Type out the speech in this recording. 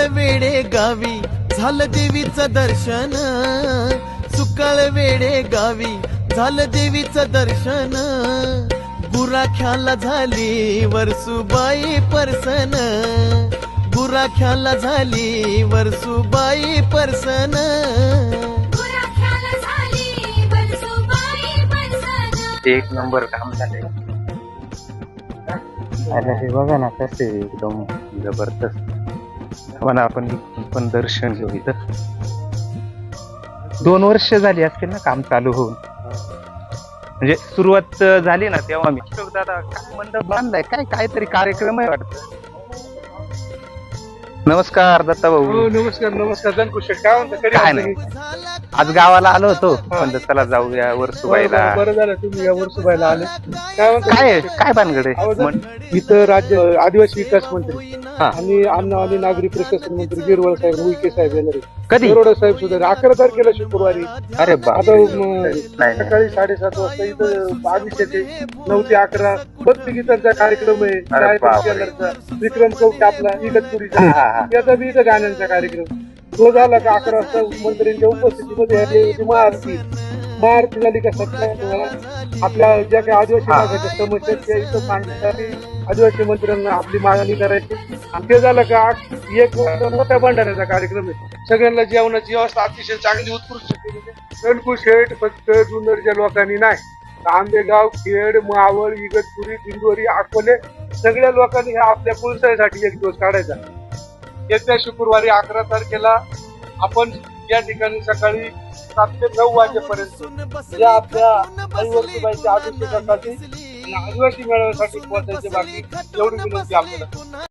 सुकाळ वेडे गावी झालं देवीचं दर्शन. सुकाळ वेडे गावी झालं देवीचं दर्शन. गुराख्याला झाली वरसुबाई परसन. गुराख्याला झाली वरसुबाई परसन. झाली एक नंबर काम झालंय. अरे हे बघा ना कसे एकदम जबरदस्त. म्हणा आपण पण दर्शन घेऊ इथं. दोन वर्ष झाली असतील ना काम चालू होऊन. म्हणजे सुरुवात झाली ना तेव्हा मी. दादा काय मंडप बांधलाय? काय काहीतरी कार्यक्रम आहे वाटत? नमस्कार दत्ता भाऊ. हो नमस्कार नमस्कार. जनकुश काय म्हणता? कधी काय आले? नाही. आज गावाला आलो होतो म्हणलं चला जाऊया वर्सुबाईला. बरं बरं झालं तुम्ही या वर्षभराला आले. काय म्हणता? काय काय भानगड? आवाज आहे. म्हण- इथं राज्य आदिवासी विकास मंत्री हा. आणि अन्न आणि नागरी प्रशासन मंत्री गिरवळ साहेब उईके साहेब येणार आहे. कधी? दरोडा साहेब सुद्धा अकरा तारखेला शुक्रवारी. अरे बाप आता म, नाही, नाही. सकाळी साडेसात वाजता इथं अभिषेक आहे नऊ ते अकरा भक्ती गीतांचा कार्यक्रम आहे. अरे बापरे. गायत्री विक्रम कवटे आपला इगतपुरीचा. हा, हा. याचा बी इथं गाण्यांचा कार्यक्रम. तो झाला का अकरा वाजता मंत्र्यांच्या उपस्थितीमध्ये आली होती महाआरती. महाआरती झाली का सत्ता आपल्या ज्या काही आदिवासी. भागाच्या समस्या आहेत त्या इथं मांडण्यासाठी आदिवासी मंत्र्यांना आपली मागणी करायची. आणि ते झालं का एक मोठ्या भंडाऱ्याचा कार्यक्रम आहे. सगळ्यांना जेवणाची व्यवस्था अतिशय चांगली उत्कृष्ट केलेली शेठ फक्त जुन्नरच्या लोकांनी नाही. आंबेगाव खेड मावळ इगतपुरी दिंडोरी अकोले सगळ्या लोकांनी ह्या आपल्या कुलसासाठी एक दिवस काढायचा. येत्या शुक्रवारी अकरा तारखेला आपण या ठिकाणी सकाळी सात ते नऊ वाजेपर्यंत या आपल्या आदिवासी अभिषेकासाठी आदिवासी मेळाव्यासाठी पोहोचायचे बाकी एवढी विनंती आपल्याला.